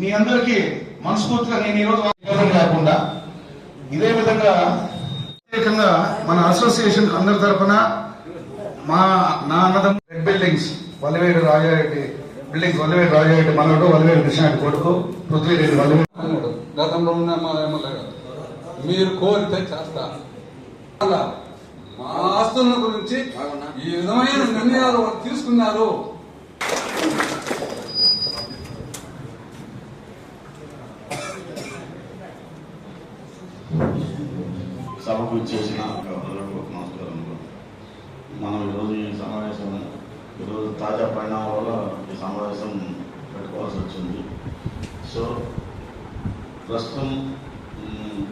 మీ అందరికీ మనస్ఫూర్తిగా నేను ఈరోజు కాకుండా ఇదే విధంగా ప్రత్యేకంగా మన అసోసియేషన్ అందరి తరపున మా నా అన్నదం red buildings Vallavedu Rajareddy buildings Vallavedu Rajareddy మనోడు వల్లవేడు కృష్ణారెడ్డి కొడుకు పృథ్వీరెడ్డి వల్లవేడు గతంలో ఉన్న మా మీరు కోరితే చేస్తా. అలా మా ఆస్తుల గురించి ఈ విధమైన నిర్ణయాలు వాళ్ళు తీసుకున్నారు. సభకు ఇచ్చేసిన ప్రజలకు నమస్కారములు మనం ఈరోజు ఈ సమావేశం ఈరోజు తాజా పరిణామాల వల్ల ఈ సమావేశం పెట్టుకోవాల్సి వచ్చింది. సో ప్రస్తుతం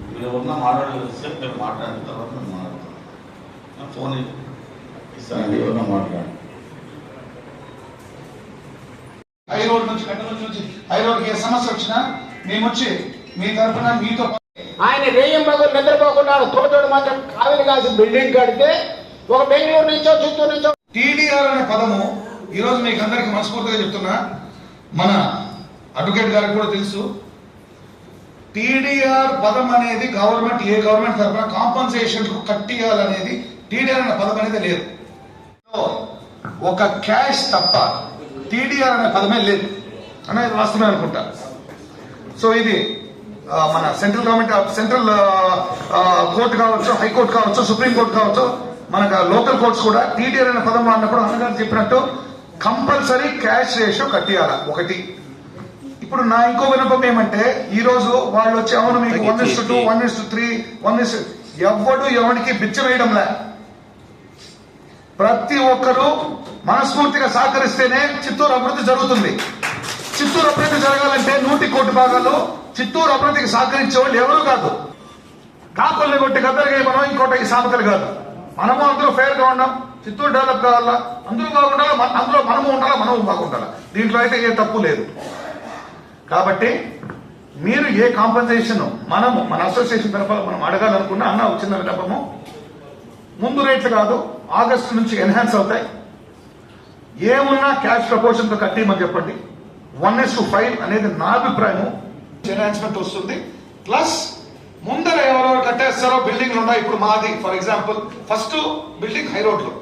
మీరు ఎవరన్నా మాట్లాడేసేపు మీరు మాట్లాడిన తర్వాత మేము మాట్లాడతాం నా ఫోన్ ఇస్తానండి ఎవరన్నా మాట్లాడండి హై రోడ్ నుంచి గడ్డ నుంచి హై రోడ్కి ఏ సమస్య వచ్చినా మేము వచ్చి మీ తరపున మీతో ఆయన రేయం పగలు నిద్రపోకుండా తోటోడు మాత్రం కావిలి కాసి బిల్డింగ్ కడితే ఒక బెంగళూరు నుంచో చిత్తూరు నుంచో టీడీఆర్ అనే పదము ఈరోజు మీకు అందరికి మనస్ఫూర్తిగా చెప్తున్నా. మన అడ్వకేట్ గారికి కూడా తెలుసు. టీడీఆర్ పదం అనేది గవర్నమెంట్ ఏ గవర్నమెంట్ తరఫున కాంపన్సేషన్ కట్టియాలనేది టీడీఆర్ అనే పదం అనేది లేదు. సో, ఒక క్యాష్ తప్ప టీడీఆర్ అనే పదమే లేదు. అనేది వాస్తవం అనుకుంటా. సో ఇది మన సెంట్రల్ గవర్నమెంట్ సెంట్రల్ కోర్టు కావచ్చు హైకోర్టు కావచ్చు సుప్రీం కోర్టు కావచ్చు మనకు లోకల్ కోర్ట్స్ కూడా టీటీఆర్ అనే పదం వాడినప్పుడు అన్నగారు చెప్పినట్టు కంపల్సరీ క్యాష్ రేషియో కట్టియాల? ఒకటి. ఇప్పుడు నా ఇంకో వినపం ఏమంటే ఈ రోజు వాళ్ళు వచ్చి అవును మీకు one is two one is three one is ఎవ్వడు ఎవరికి బిచ్చ వేయడంలే. ప్రతి ఒక్కరూ మనస్ఫూర్తిగా సహకరిస్తేనే చిత్తూరు అభివృద్ధి జరుగుతుంది. చిత్తూరు అభివృద్ధి జరగాలంటే నూటి కోటి భాగాలు చిత్తూరు అభివృద్ధికి సహకరించే వాళ్ళు ఎవరు కాదు. కాపుల్ని కొట్టి గద్దరికి మనం ఇంకోటి ఈ సామెతలు కాదు. మనము అందరూ ఫెయిర్గా ఉన్నాం. చిత్తూరు డెవలప్ కావాలా? అందరూ బాగుండాలా? మన- అందులో మనము ఉండాలా? మనము బాగుండాలా? దీంట్లో అయితే ఏ తప్పు లేదు. కాబట్టి మీరు ఏ కాంపన్సేషన్ మనము మన అసోసియేషన్ తరఫున మనం అడగాలనుకున్నా అన్న వచ్చిన చిన్న విన్నపము. ముందు రేట్లు కాదు ఆగస్టు నుంచి ఎన్హాన్స్ అవుతాయి. ఏమున్నా క్యాష్ ప్రపోర్షన్తో కట్టేయమని చెప్పండి. వన్ ఎస్ టు ఫైవ్ అనేది నా అభిప్రాయము. ఎన్హాన్స్మెంట్ వస్తుంది. ప్లస్ ముందర ఎవరెవరు కట్టేస్తారో బిల్డింగ్లు ఉన్నాయి. ఇప్పుడు మాది for example first building high రోడ్లు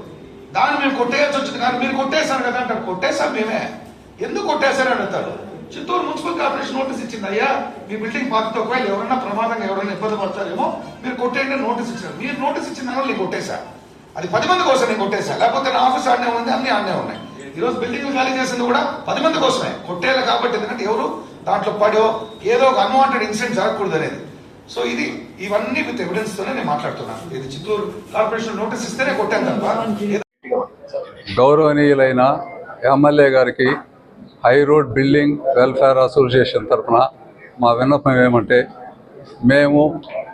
దాన్ని మేము కొట్టేయాల్సి వచ్చింది. కానీ మీరు కొట్టేశారు కదా అంటారు. కొట్టేశాం మేమే. ఎందుకు కొట్టేశారని అడుగుతారు. చిత్తూరు మున్సిపల్ కార్పొరేషన్ నోటీస్ ఇచ్చింది. అయ్యా మీ బిల్డింగ్ పాతితో ఒకవేళ ఎవరైనా ప్రమాదంగా ఎవరైనా ఇబ్బంది పడతారేమో మీరు కొట్టేయండి నోటీస్ ఇచ్చారు. మీరు నోటీస్ ఇచ్చిన దానివల్ల నేను కొట్టేశా. అది పది మంది కోసం నేను కొట్టేశా. లేకపోతే నా ఆఫీస్ ఆడనే ఉంది అన్ని ఆడనే ఉన్నాయి. ఈరోజు బిల్డింగ్లు బిల్డింగ్ ఖాళీ చేసింది కూడా పది మంది కోసమే. కొట్టేయాలి కాబట్టి ఎందుకంటే ఎవరు దాంట్లో పడో ఏదో ఒక అన్వాంటెడ్ ఇన్సిడెంట్ జరగకూడదు అనేది. సో ఇది ఇవన్నీ విత్ ఎవిడెన్స్ తోనే నేను మాట్లాడుతున్నాను. ఇది చిత్తూరు కార్పొరేషన్ నోటీస్ ఇస్తేనే కొట్టాను తప్ప గౌరవనీయులైన ఎమ్మెల్యే గారికి high road building welfare association తరఫున మా విన్నపం ఏమంటే మేము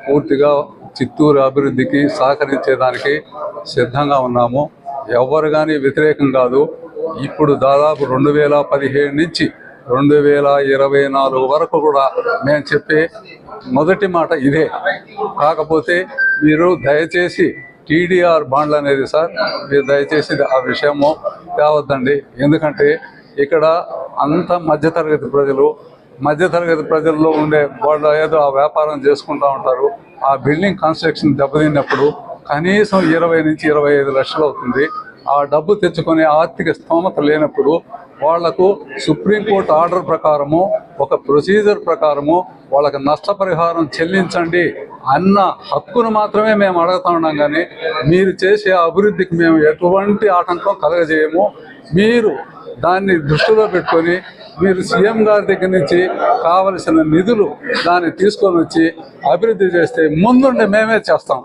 పూర్తిగా చిత్తూరు అభివృద్ధికి సహకరించేదానికి సిద్ధంగా ఉన్నాము. ఎవరు కానీ వ్యతిరేకం కాదు. ఇప్పుడు దాదాపు రెండు వేల పదిహేడు నుంచి రెండు వేల ఇరవై నాలుగు వరకు కూడా మేము చెప్పే మొదటి మాట ఇదే. కాకపోతే మీరు దయచేసి టీడీఆర్ బాండ్లు అనేది సార్ మీరు దయచేసి ఆ విషయము తేవద్దండి ఎందుకంటే ఇక్కడ అంత మధ్యతరగతి ప్రజలు మధ్యతరగతి ప్రజల్లో ఉండే వాళ్ళు ఏదో ఆ వ్యాపారం చేసుకుంటూ ఉంటారు ఆ బిల్డింగ్ కన్స్ట్రక్షన్ దెబ్బతిన్నప్పుడు కనీసం ఇరవై నుంచి ఇరవై ఐదు లక్షలు అవుతుంది. ఆ డబ్బు తెచ్చుకునే ఆర్థిక స్తోమత లేనప్పుడు వాళ్ళకు సుప్రీంకోర్టు ఆర్డర్ ప్రకారము ఒక ప్రొసీజర్ ప్రకారము వాళ్ళకి నష్టపరిహారం చెల్లించండి అన్న హక్కును మాత్రమే మేము అడుగుతా ఉన్నాం కానీ మీరు చేసే అభివృద్ధికి మేము ఎటువంటి ఆటంకం కలగజేయము. మీరు దాన్ని దృష్టిలో పెట్టుకొని మీరు సీఎం గారి దగ్గర నుంచి కావలసిన నిధులు దాన్ని తీసుకొని వచ్చి అభివృద్ధి చేస్తే ముందుండి మేమే చేస్తాం.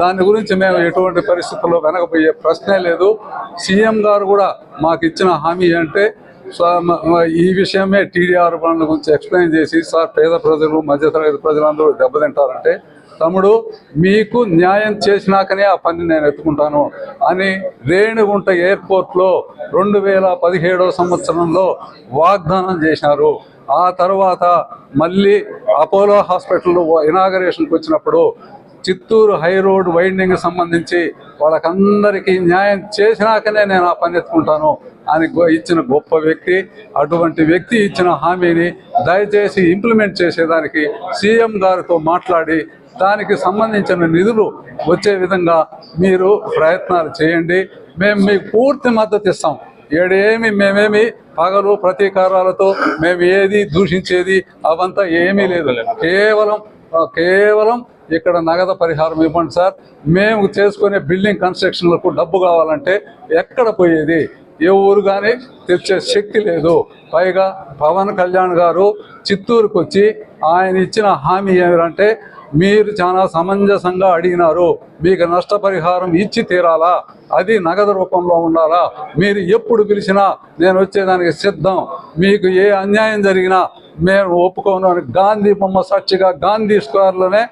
దాని గురించి మేము ఎటువంటి పరిస్థితుల్లో వెనకపోయే ప్రశ్నే లేదు. సీఎం గారు కూడా మాకు ఇచ్చిన హామీ అంటే సో ఈ విషయమే టీడీఆర్ పనుల గురించి ఎక్స్ప్లెయిన్ చేసి సార్ పేద ప్రజలు మధ్యతరగతి ప్రజలందరూ దెబ్బతింటారంటే తమ్ముడు మీకు న్యాయం చేసినాకనే ఆ పని నేను ఎత్తుకుంటాను అని రేణిగుంట ఎయిర్పోర్ట్లో రెండు వేల పదిహేడవ సంవత్సరంలో వాగ్దానం చేశారు. ఆ తర్వాత మళ్ళీ అపోలో హాస్పిటల్ ఇనాగరేషన్కి వచ్చినప్పుడు చిత్తూరు హై రోడ్ వైండింగ్ సంబంధించి వాళ్ళకందరికీ న్యాయం చేసినాకనే నేను ఆ పని ఎత్తుకుంటాను అని గొ- ఇచ్చిన గొప్ప వ్యక్తి అటువంటి వ్యక్తి ఇచ్చిన హామీని దయచేసి ఇంప్లిమెంట్ చేసేదానికి సీఎం గారితో మాట్లాడి దానికి సంబంధించిన నిధులు వచ్చే విధంగా మీరు ప్రయత్నాలు చేయండి. మేము మీకు పూర్తి మద్దతు ఇస్తాం. ఏడేమి మేమేమి పగలు ప్రతీకారాలతో మేము ఏది దూషించేది అవంతా ఏమీ లేదు. కేవలం కేవలం ఇక్కడ నగదు పరిహారం ఇవ్వండి సార్. మేము చేసుకునే బిల్డింగ్ కన్స్ట్రక్షన్లకు డబ్బు కావాలంటే ఎక్కడ పోయేది? ఏ ఊరు కానీ తెచ్చే శక్తి లేదు. పైగా పవన్ కళ్యాణ్ గారు చిత్తూరుకు వచ్చి ఆయన ఇచ్చిన హామీ ఏమిటంటే మీరు చాలా సమంజసంగా అడిగినారు. మీకు నష్టపరిహారం ఇచ్చి తీరాలా? అది నగదు రూపంలో ఉండాలా? మీరు ఎప్పుడు పిలిచినా నేను వచ్చేదానికి సిద్ధం. మీకు ఏ అన్యాయం జరిగినా మేము ఒప్పుకోను అని గాంధీ బొమ్మ సాక్షిగా గాంధీ స్క్వేర్లోనే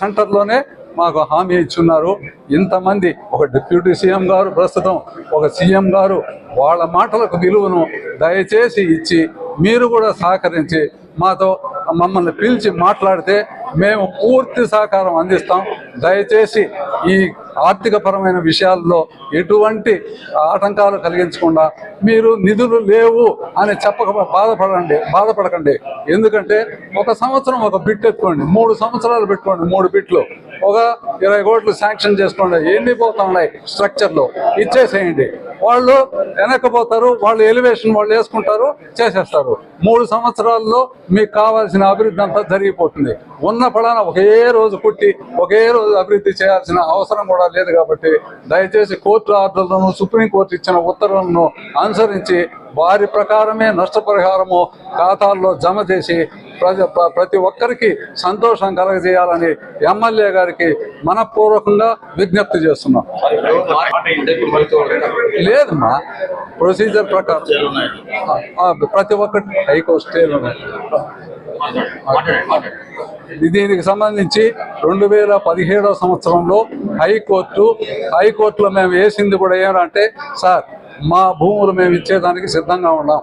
సెంటర్లోనే మాకు హామీ ఇచ్చున్నారు. ఇంతమంది ఒక డిప్యూటీ సీఎం గారు ప్రస్తుతం ఒక సీఎం గారు వాళ్ళ మాటలకు విలువను దయచేసి ఇచ్చి మీరు కూడా సహకరించి మాతో మమ్మల్ని పిలిచి మాట్లాడితే మేము పూర్తి సహకారం అందిస్తాం. దయచేసి ఈ ఆర్థిక పరమైన విషయాల్లో ఎటువంటి ఆటంకాలు కలిగించకుండా మీరు నిధులు లేవు అని చెప్పక బాధపడండి బాధపడకండి. ఎందుకంటే ఒక సంవత్సరం ఒక బిట్ ఎత్తుకోండి మూడు సంవత్సరాలు పెట్టుకోండి మూడు బిట్లు. ఒక ఇరవై కోట్లు శాంక్షన్ చేసుకోండి ఎన్ని పోతా ఉన్నాయి స్ట్రక్చర్లో? ఇచ్చేసేయండి. వాళ్ళు వెనక్కపోతారు వాళ్ళు ఎలివేషన్ వాళ్ళు వేసుకుంటారు చేసేస్తారు. మూడు సంవత్సరాల్లో మీకు కావాల్సిన అభివృద్ధి అంతా జరిగిపోతుంది. ఉన్న పడాన ఒకే రోజు పుట్టి ఒకే రోజు అభివృద్ధి చేయాల్సిన అవసరం కూడా లేదు కాబట్టి దయచేసి కోర్టు ఆర్డర్లను సుప్రీంకోర్టు ఇచ్చిన ఉత్తర్వులను అనుసరించి వారి ప్రకారమే నష్టపరిహారము ఖాతాల్లో జమ చేసి ప్రజ ప్రతి ఒక్కరికి సంతోషం కలగజేయాలని ఎమ్మెల్యే గారికి మనపూర్వకంగా విజ్ఞప్తి చేస్తున్నాం లేదమ్మా ప్రొసీజర్ ప్రకారం ప్రతి ఒక్కటి హైకోర్టు స్టేలు ఉన్నాయి. దీనికి సంబంధించి రెండు వేల పదిహేడవ సంవత్సరంలో హైకోర్టు హైకోర్టులో మేము వేసింది కూడా ఏమంటే సార్ మా భూములు మేము ఇచ్చేదానికి సిద్ధంగా ఉన్నాం.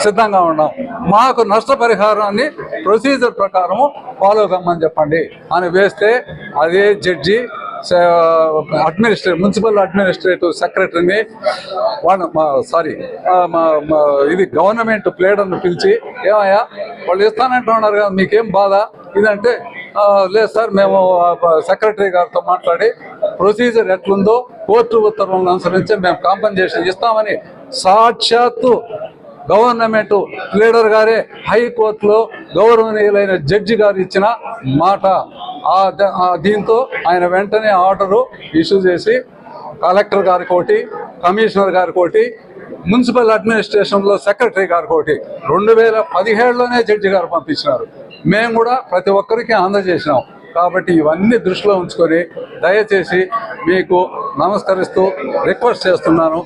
సిద్ధంగా ఉన్నాం. మాకు నష్టపరిహారాన్ని ప్రొసీజర్ ప్రకారము ఫాలో కమ్మని చెప్పండి. అని వేస్తే అదే జడ్జి అడ్మినిస్ట్రేట్ మున్సిపల్ అడ్మినిస్ట్రేటివ్ సెక్రటరీని వాళ్ళ సారీ ఇది గవర్నమెంట్ ప్లేడర్ను పిలిచి ఏమయ్యా వాళ్ళు ఇస్తానంటున్నారు కదా మీకేం బాధ? ఇదంటే లేదు సార్ మేము సెక్రటరీ గారితో మాట్లాడి ప్రొసీజర్ ఎట్లుందో కోర్టు ఉత్తర్వులను అనుసరించి మేము కాంపన్సేషన్ ఇస్తామని సాక్షాత్తు గవర్నమెంట్ లీడర్ గారే హైకోర్టులో గౌరవనీయులైన జడ్జి గారు ఇచ్చిన మాట. దీంతో ఆయన వెంటనే ఆర్డరు ఇష్యూ చేసి కలెక్టర్ గారికి ఒకటి కమిషనర్ గారికి ఒకటి మున్సిపల్ అడ్మినిస్ట్రేషన్లో సెక్రటరీ గారికి ఒకటి రెండు వేల పదిహేడులోనే జడ్జి గారు పంపించినారు. మేము కూడా ప్రతి ఒక్కరికి అందజేసినాం. కాబట్టి ఇవన్నీ దృష్టిలో ఉంచుకొని దయచేసి మీకు నమస్కరిస్తూ రిక్వెస్ట్ చేస్తున్నాను.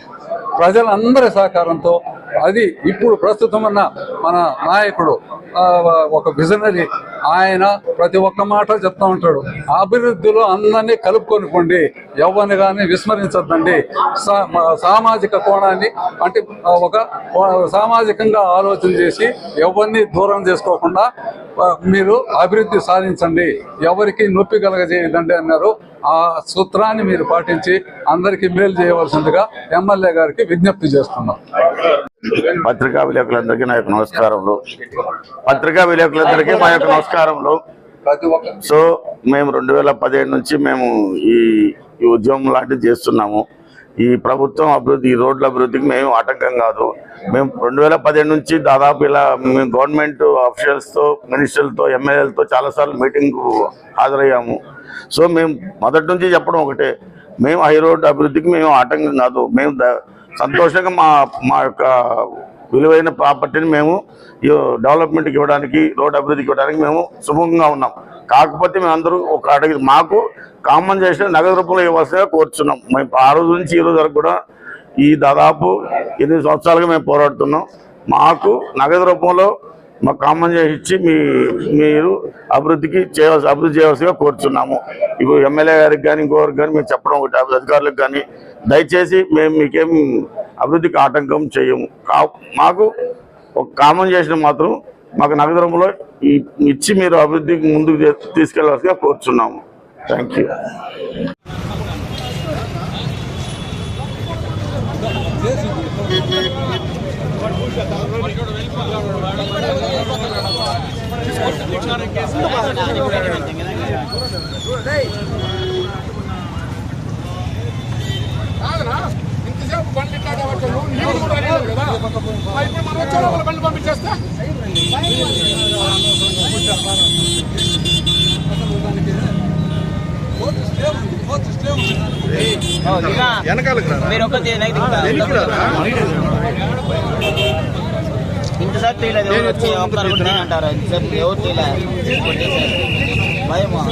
ప్రజలందరి సహకారంతో అది ఇప్పుడు ప్రస్తుతం ఉన్న మన నాయకుడు ఒక విజనరీ ఆయన ప్రతి ఒక్క మాట చెప్తా ఉంటాడు. అభివృద్ధిలో అందరినీ కలుపుకొనిపోండి ఎవరిని కానీ విస్మరించద్దండి. సా- సామాజిక కోణాన్ని అంటే ఒక సామాజికంగా ఆలోచన చేసి ఎవరిని దూరం చేసుకోకుండా మీరు అభివృద్ధి సాధించండి. ఎవరికి నొప్పి కలగజేయదండి అన్నారు. ఆ సూత్రాన్ని మీరు పాటించి అందరికీ మేలు చేయవలసిందిగా ఎమ్మెల్యే గారికి విజ్ఞప్తి చేస్తున్నాం. పత్రికా విలేకరులందరికీ నా యొక్క నమస్కారములు. పత్రికా విలేకరులందరికీ మా యొక్క నమస్కారములు. సో మేము రెండు వేల పదిహేడు నుంచి మేము ఈ ఈ ఉద్యమం లాంటిది చేస్తున్నాము. ఈ ప్రభుత్వం అభివృద్ధి ఈ రోడ్ల అభివృద్ధికి మేము ఆటంకం కాదు. మేము రెండు వేల పదిహేడు నుంచి దాదాపు ఇలా మేము గవర్నమెంట్ అఫీషియల్స్తో మినిస్టర్లతో ఎమ్మెల్యేలతో చాలాసార్లు మీటింగ్ హాజరయ్యాము. సో మేము మొదటి నుంచి చెప్పడం ఒకటే. మేము హై రోడ్ అభివృద్ధికి మేము ఆటంకం కాదు. మేము సంతోషంగా మా మా యొక్క విలువైన ప్రాపర్టీని మేము డెవలప్మెంట్కి ఇవ్వడానికి రోడ్ అభివృద్ధికి ఇవ్వడానికి మేము సుముఖంగా ఉన్నాం. కాకపోతే మేము అందరూ ఒక అడిగి మాకు కామన్ చేసిన నగదు రూపంలో ఇవ్వాల్సిందిగా కోరుచున్నాం. మేము ఆ రోజు నుంచి ఈ రోజు వరకు కూడా ఈ దాదాపు ఎనిమిది సంవత్సరాలుగా మేము పోరాడుతున్నాం. మాకు నగదు రూపంలో మాకు కామన్ చేసి ఇచ్చి మీ మీరు అభివృద్ధికి చేయవలసి అభివృద్ధి చేయవలసిగా కోరుతున్నాము ఇప్పుడు ఎమ్మెల్యే గారికి కానీ ఇంకోరికి కానీ మేము చెప్పడం ఒకటి అధికారులకు కానీ దయచేసి మేము మీకేం అభివృద్ధికి ఆటంకం చేయము. కా మాకు ఒక కామన్ చేసిన మాత్రం మాకు నగరంలో ఇచ్చి మీరు అభివృద్ధికి ముందుకు తీ- తీసుకెళ్ళాల్సిగా కోరుచున్నాము. థ్యాంక్ యూ వెళ్ళిపో ఇంతసేపు బండ్లు ఇట్లా నీళ్ళు కూడా అడిగారు కదా మరి ఇప్పుడు మనం వచ్చే లోపల బండ్లు పంపించేస్తే ఇంతసేపు తీయలేదు ఎవరు వచ్చి ఒక్కరు కూడా అంటారు ఇంతసేపు ఎవరు తీయలేదు భయమా?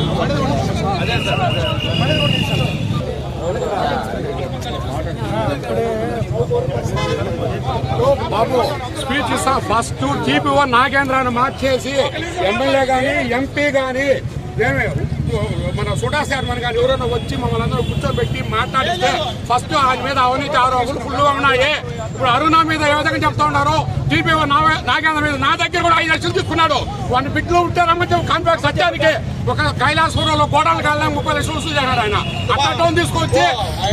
బాబు స్పీచ్ ఇస్తా. ఫస్ట్ టీపీఓ నాగేంద్రాన్ని మార్చేసి ఎమ్మెల్యే గాని ఎంపీ గాని ఏమి మన సుడా శర్మన్ గాని ఎవరైనా వచ్చి మమ్మల్ని అందరూ కూర్చోబెట్టి మాట్లాడిస్తే ఫస్ట్ ఆయన మీద అవినీతి ఆరోపణలు ఫుల్గా ఉన్నాయి. ఇప్పుడు అరుణ మీద ఏ విధంగా చెప్తా ఉన్నారు టీపీఓ నాగేంద్ర మీద నా దగ్గర కూడా ఐదు లక్షలు తీసుకున్నాడు. వాడిని బిడ్డలు ఉంటే రమ్మంటే కాంట్రాక్ట్ సత్యానికి. ఒక కైలాసపురంలో గోడలు కాలని ముప్పై లక్షలు వసూలు చేశాడు ఆయన. అట్లా తీసుకొచ్చి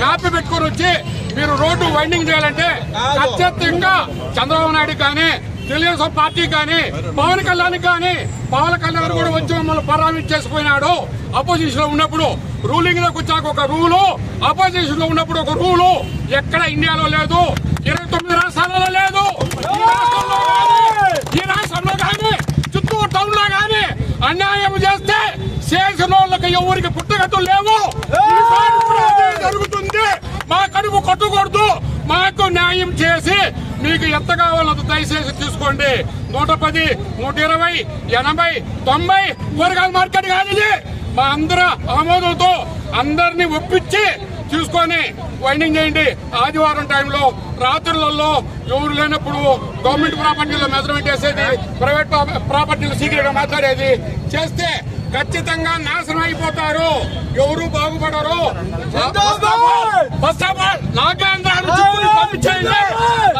మ్యాప్ పెట్టుకొని వచ్చి మీరు రోడ్డు వైండింగ్ చేయాలంటే ఖచ్చితంగా చంద్రబాబు నాయుడు కానీ తెలుగుదేశం పార్టీ కానీ పవన్ కళ్యాణ్ కానీ పవన్ కళ్యాణ్ కూడా వచ్చి మమ్మల్ని పరామర్శించేసిపోయినాడు అపోజిషన్లో ఉన్నప్పుడు రూలింగ్లోకి వచ్చాక ఒక రూలు అపోజిషన్లో ఉన్నప్పుడు ఒక రూలు ఎక్కడ ఇండియాలో లేదు. ఇరవై తొమ్మిది రాష్ట్రాలలో లేదు ఈ రాష్ట్రంలో కానీ, ఈ రాష్ట్రంలో కానీ చిత్తూరు టౌన్లో కానీ అన్యాయం చేస్తే చేసిన వాళ్ళకి ఎవరికి పుట్టగతులు లేవు. జరుగుతుంది. మా కడుపు కొట్టకూడదు. మాకు న్యాయం చేసి మీకు ఎంత కావాలో దయచేసి తీసుకోండి నూట పది నూట ఇరవై ఎనభై తొంభై కూరగాయల మార్కెట్ కాదు ఇది. మా అందరూ ఆమోదంతో అందరినీ ఒప్పించి చూసుకొని వైండింగ్ చేయండి. ఆదివారం టైంలో రాత్రులలో ఎవరు లేనప్పుడు గవర్నమెంట్ ప్రాపర్టీలో మెజర్మెంట్ వేసేది ప్రైవేట్ ప్రాపర్టీలో సీక్రెట్గా మాట్లాడేది. చేస్తే ఖచ్చితంగా నాశనం అయిపోతారు. ఎవరు బాగుపడరు. ఫస్ట్ ఆఫ్ ఆల్ నాగేంద్ర రుచిని పంపించేయండి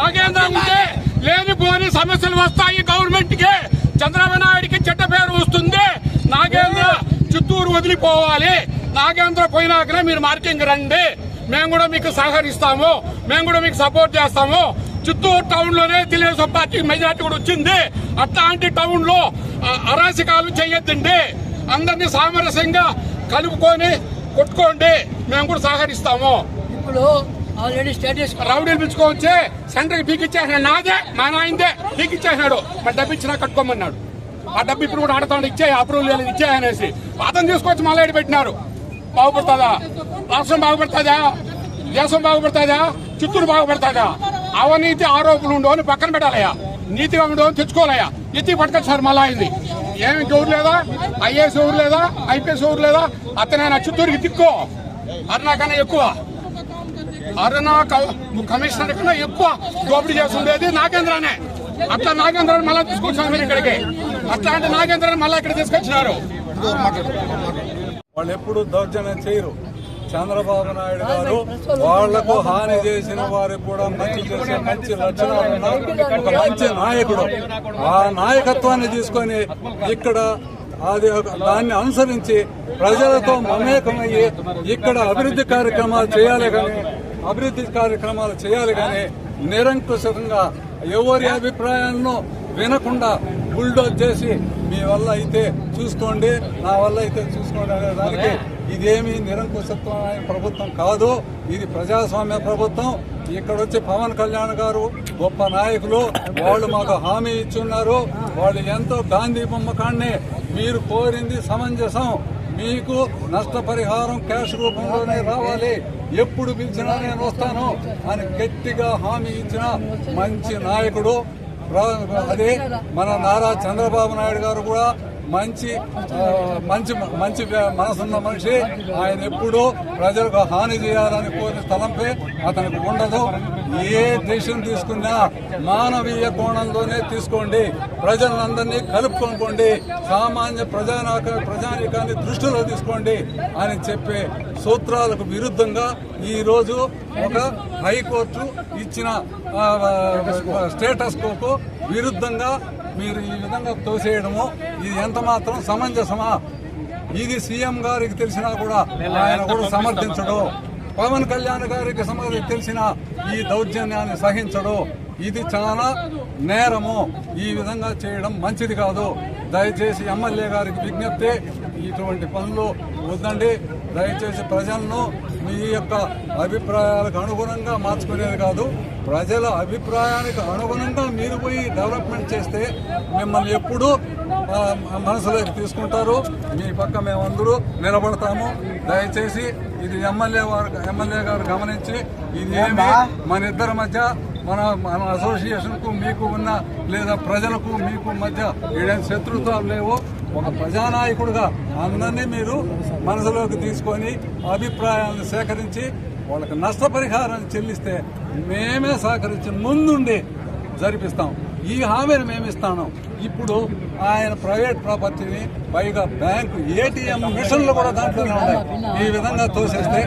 నాగేంద్ర ఉంటే లేనిపోని సమస్యలు వస్తాయి గవర్నమెంట్కి చంద్రబాబు నాయుడికి చెడ్డ పేరు వస్తుంది. నాగేంద్ర చిత్తూరు వదిలిపోవాలి. నాగేంద్ర పోయినాకనే మీరు మార్కింగ్ రండి. మేము కూడా మీకు సహకరిస్తాము. మేము కూడా మీకు సపోర్ట్ చేస్తాము. చిత్తూరు టౌన్లోనే తెలుగుదేశం పార్టీ మెజార్టీ కూడా వచ్చింది. అట్లాంటి టౌన్లో అరాచకాలు చేయొద్దండి. అందరినీ సామరస్యంగా కలుపుకొని కొట్టుకోండి. మేము కూడా సహకరిస్తాము. ఇప్పుడు ఆల్రెడీ స్టేటస్ రౌడీలు పిలుచుకోవచ్చే సెంటర్కి పీకిచ్చేసినాడు నాదే మా నాయనదే పీకిచ్చేసినాడు. మరి డబ్బు ఇచ్చినా కట్టుకోమన్నాడు. ఆ డబ్బు ఇప్పుడు కూడా ఆడతాడు ఇచ్చే అప్రూవల్ ఇచ్చే అనేసి. అతను తీసుకొచ్చి మళ్ళీ పెట్టినారు బాగుపడుతుందా? రాష్ట్రం బాగుపడుతుందా? దేశం బాగుపడుతుందా? చిత్తూరు బాగుపడుతుందా? అవినీతి ఆరోపణలు ఉండవు అని పక్కన పెట్టాలయ్యా. నీతిగా ఉండవు అని తెచ్చుకోవాలయ్యా. ఎత్తి పట్టుకొచ్చారు మళ్ళా ఇది ఏమి ఎవరు లేదా? ఐఏఎస్ ఎవరు లేదా? ఐపీఎస్ ఎవరు లేదా? అతనైనా చిత్తూరుకి తిక్కో అరుణాకన్నా ఎక్కువ. అరుణ క- కమిషనర్ కన్నా ఎక్కువ దోపిడీ చేస్తుండేది నాగేంద్రనే. అట్లా నాగేంద్రని మళ్ళీ తీసుకొచ్చారు మీరు ఇక్కడికి. అట్లాంటి నాగేంద్రని మళ్ళీ ఇక్కడ తీసుకొచ్చినారు. వాళ్ళు ఎప్పుడు దౌర్జన్యం చేయరు. చంద్రబాబు నాయుడు గారు వాళ్ళకు హాని చేసిన వారికి కూడా మంచి చేసే మంచి లక్షణాలు ఒక మంచి నాయకుడు. ఆ నాయకత్వాన్ని తీసుకొని ఇక్కడ అది దాన్ని అనుసరించి ప్రజలతో మమేకమయ్యి ఇక్కడ అభివృద్ధి కార్యక్రమాలు చేయాలి కానీ అభివృద్ధి కార్యక్రమాలు చేయాలి కానీ నిరంకుశంగా ఎవరి అభిప్రాయాలను వినకుండా బుల్డోజ్ చేసి మీ వల్ల అయితే చూసుకోండి నా వల్ల అయితే చూసుకోండి అనే దానికి ఇదేమి అనే ప్రభుత్వం కాదు. ఇది ప్రజాస్వామ్య ప్రభుత్వం. ఇక్కడ వచ్చి పవన్ కళ్యాణ్ గారు గొప్ప నాయకులు. వాళ్ళు మాకు హామీ ఇచ్చున్నారు వాళ్ళు ఎంతో గాంధీ బొమ్మ మీరు కోరింది సమంజసం. మీకు నష్టపరిహారం క్యాష్ రూపంలోనే రావాలి. ఎప్పుడు పిలిచినా నేను వస్తాను అని గట్టిగా హామీ ఇచ్చిన మంచి నాయకుడు. అదే మన నారా చంద్రబాబు నాయుడు గారు కూడా మంచి మంచి మంచి మనసున్న మనిషి. ఆయన ఎప్పుడూ ప్రజలకు హాని చేయాలని కోరిన తలంపే అతనికి ఉండదు. ఏ దేశం తీసుకున్నా మానవీయ కోణంలోనే తీసుకోండి. ప్రజలందరినీ కలుపుకోండి సామాన్య ప్రజానాక ప్రజానీకాన్ని దృష్టిలో తీసుకోండి అని చెప్పే సూత్రాలకు విరుద్ధంగా ఈరోజు ఒక హైకోర్టు ఇచ్చిన స్టేటస్ కోకు విరుద్ధంగా మీరు ఈ విధంగా తోసేయడము ఇది ఎంత మాత్రం సమంజసమా? ఇది సీఎం గారికి తెలిసినా కూడా ఆయన కూడా సమర్థించడు. పవన్ కళ్యాణ్ గారికి సమర్థి తెలిసిన ఈ దౌర్జన్యాన్ని సహించడు. ఇది చాలా నేరము. ఈ విధంగా చేయడం మంచిది కాదు. దయచేసి ఎమ్మెల్యే గారికి విజ్ఞప్తి ఇటువంటి పనులు వద్దండి. దయచేసి ప్రజలను మీ యొక్క అభిప్రాయాలకు అనుగుణంగా మార్చుకునేది కాదు ప్రజల అభిప్రాయానికి అనుగుణంగా మీరు పోయి డెవలప్మెంట్ చేస్తే మిమ్మల్ని ఎప్పుడూ మనసులోకి తీసుకుంటారు. మీ పక్క మేమందరూ నిలబడతాము. దయచేసి ఇది ఎమ్మెల్యే వారు ఎమ్మెల్యే గారు గమనించి ఇది ఏమి మన ఇద్దరి మధ్య మన మన అసోసియేషన్కు మీకు ఉన్న లేదా ప్రజలకు మీకు మధ్య ఏడైనా శత్రుత్వాలు లేవు. ఒక ప్రజానాయకుడుగా అందరినీ మీరు మనసులోకి తీసుకొని అభిప్రాయాలను సేకరించి వాళ్ళకి నష్టపరిహారం చెల్లిస్తే మేమే సహకరించి ముందుండి జరిపిస్తాం. ఈ హామీని మేము ఇస్తాను ఇప్పుడు ఆయన ప్రైవేట్ ప్రాపర్టీని పైగా బ్యాంకు ఏటీఎం మిషన్లు కూడా దాంట్లోనే ఉన్నాయి. ఈ విధంగా తోసేస్తే